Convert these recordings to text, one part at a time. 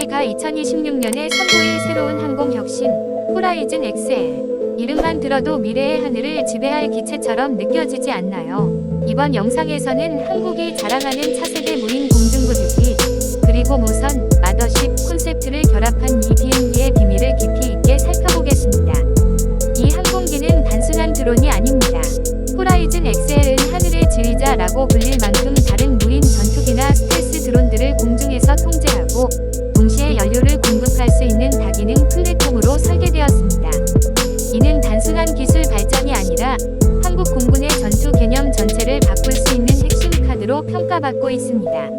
KAA가 2026년에 선보일 새로운 항공 혁신 호라이즌 XL. 이름만 들어도 미래의 하늘을 지배할 기체처럼 느껴지지 않나요? 이번 영상에서는 한국이 자랑하는 차세대 무인 공중부두기 그리고 무선, 마더십 콘셉트를 결합한 이 비행기의 비밀을 깊이 있게 살펴보겠습니다. 이 항공기는 단순한 드론이 아닙니다. 호라이즌 XL은 하늘의 지휘자라고 불릴 만큼 동시에 연료를 공급할 수 있는 다기능 플랫폼으로 설계되었습니다. 이는 단순한 기술 발전이 아니라 한국 공군의 전투 개념 전체를 바꿀 수 있는 핵심 카드로 평가받고 있습니다.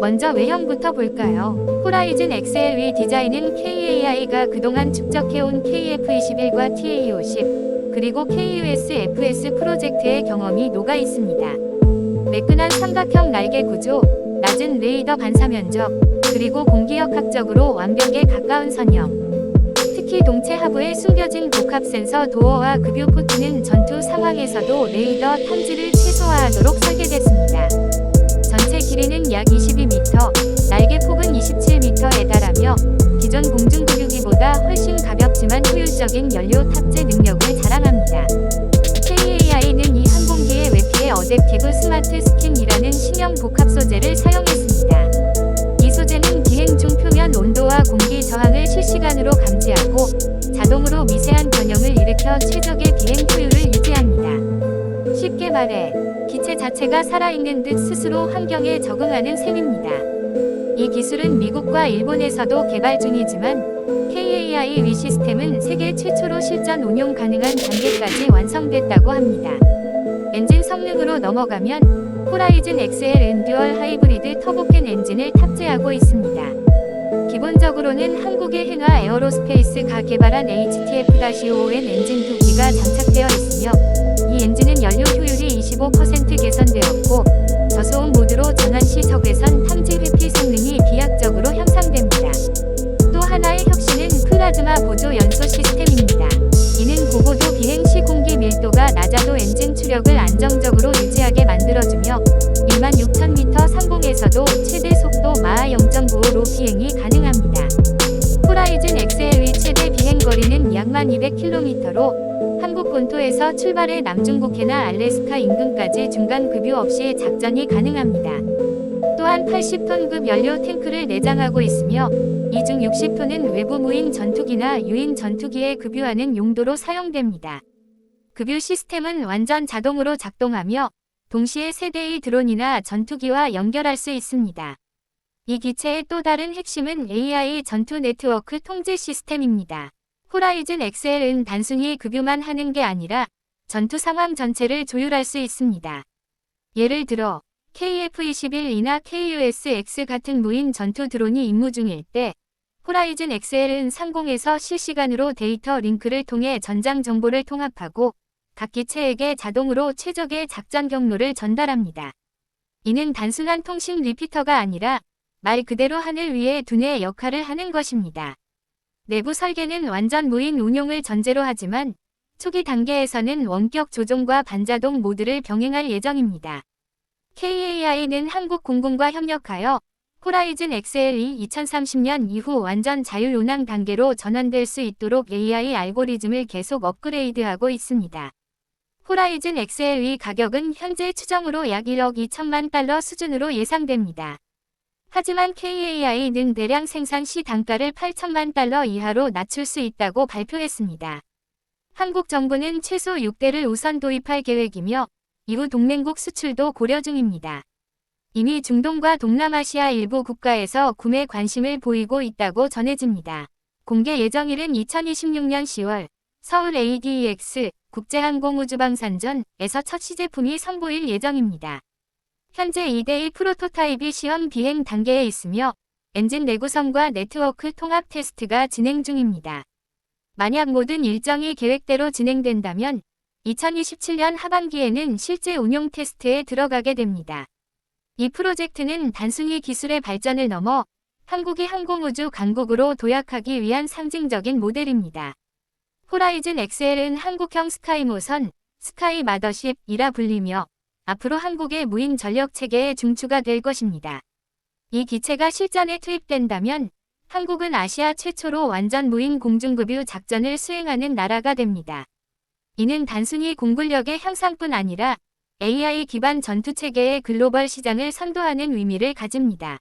먼저 외형부터 볼까요? 호라이즌 XL의 디자인은 KAI가 그동안 축적해온 KF-21과 TA-50 그리고 KUS-FS 프로젝트의 경험이 녹아 있습니다. 매끈한 삼각형 날개 구조, 낮은 레이더 반사 면적, 그리고 공기역학적으로 완벽에 가까운 선형. 특히 동체 하부에 숨겨진 복합 센서 도어와 급유 포트는 전투 상황에서도 레이더 탐지를 최소화하도록 설계됐습니다. 전체 길이는 약 22m, 날개 폭은 27m에 달하며 기존 공중구류기보다 훨씬 가볍지만 효율적인 연료 탑재 능력을 자랑합니다. 실시간으로 감지하고 자동으로 미세한 변형을 일으켜 최적의 비행 효율을 유지합니다. 쉽게 말해 기체 자체가 살아있는 듯 스스로 환경에 적응하는 셈입니다. 이 기술은 미국과 일본에서도 개발 중이지만 KAI 위 시스템은 세계 최초로 실전 운용 가능한 단계까지 완성됐다고 합니다. 엔진 성능으로 넘어가면 호라이즌 XL은 듀얼 하이브리드 터보팬 엔진을 탑재하고 있습니다. 기본적으로는 한국의 행하 에어로스페이스가 개발한 HTF-5N 엔진 두 기가 장착되어 있으며 이 엔진은 연료 효율이 25% 개선되었고 저소음 모드로 전환 시 적외선 탐지 회피 성능이 1200km로 한국 본토에서 출발해 남중국해나 알래스카 인근까지 중간 급유 없이 작전이 가능합니다. 또한 80톤급 연료 탱크를 내장하고 있으며 이 중 60톤은 외부 무인 전투기나 유인 전투기에 급유하는 용도로 사용됩니다. 급유 시스템은 완전 자동으로 작동하며 동시에 세대의 드론이나 전투기와 연결할 수 있습니다. 이 기체의 또 다른 핵심은 AI 전투 네트워크 통제 시스템입니다. 호라이즌 XL은 단순히 급유만 하는 게 아니라 전투 상황 전체를 조율할 수 있습니다. 예를 들어 KF-21이나 KUS-X 같은 무인 전투 드론이 임무 중일 때 호라이즌 XL은 상공에서 실시간으로 데이터 링크를 통해 전장 정보를 통합하고 각 기체에게 자동으로 최적의 작전 경로를 전달합니다. 이는 단순한 통신 리피터가 아니라 말 그대로 하늘 위에 두뇌 역할을 하는 것입니다. 내부 설계는 완전 무인 운용을 전제로 하지만 초기 단계에서는 원격 조종과 반자동 모드를 병행할 예정입니다. KAI는 한국 공군과 협력하여 호라이즌 XL이 2030년 이후 완전 자율 운항 단계로 전환될 수 있도록 AI 알고리즘을 계속 업그레이드하고 있습니다. 호라이즌 XL의 가격은 현재 추정으로 약 1억 2천만 달러 수준으로 예상됩니다. 하지만 KAI는 대량 생산 시 단가를 8천만 달러 이하로 낮출 수 있다고 발표했습니다. 한국 정부는 최소 6대를 우선 도입할 계획이며 이후 동맹국 수출도 고려 중입니다. 이미 중동과 동남아시아 일부 국가에서 구매 관심을 보이고 있다고 전해집니다. 공개 예정일은 2026년 10월 서울 ADEX 국제항공우주방산전에서 첫 시제품이 선보일 예정입니다. 현재 2대1 프로토타입이 시험 비행 단계에 있으며 엔진 내구성과 네트워크 통합 테스트가 진행 중입니다. 만약 모든 일정이 계획대로 진행된다면 2027년 하반기에는 실제 운용 테스트에 들어가게 됩니다. 이 프로젝트는 단순히 기술의 발전을 넘어 한국이 항공우주 강국으로 도약하기 위한 상징적인 모델입니다. 호라이즌 XL은 한국형 스카이 모선, 스카이 마더십이라 불리며 앞으로 한국의 무인 전력 체계의 중추가 될 것입니다. 이 기체가 실전에 투입된다면 한국은 아시아 최초로 완전 무인 공중급유 작전을 수행하는 나라가 됩니다. 이는 단순히 공군력의 향상뿐 아니라 AI 기반 전투체계의 글로벌 시장을 선도하는 의미를 가집니다.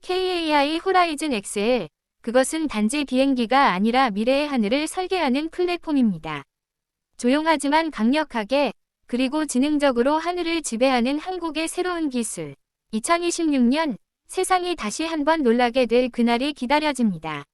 KAI 호라이즌 XL 그것은 단지 비행기가 아니라 미래의 하늘을 설계하는 플랫폼입니다. 조용하지만 강력하게 그리고 지능적으로 하늘을 지배하는 한국의 새로운 기술. 2026년 세상이 다시 한번 놀라게 될 그날이 기다려집니다.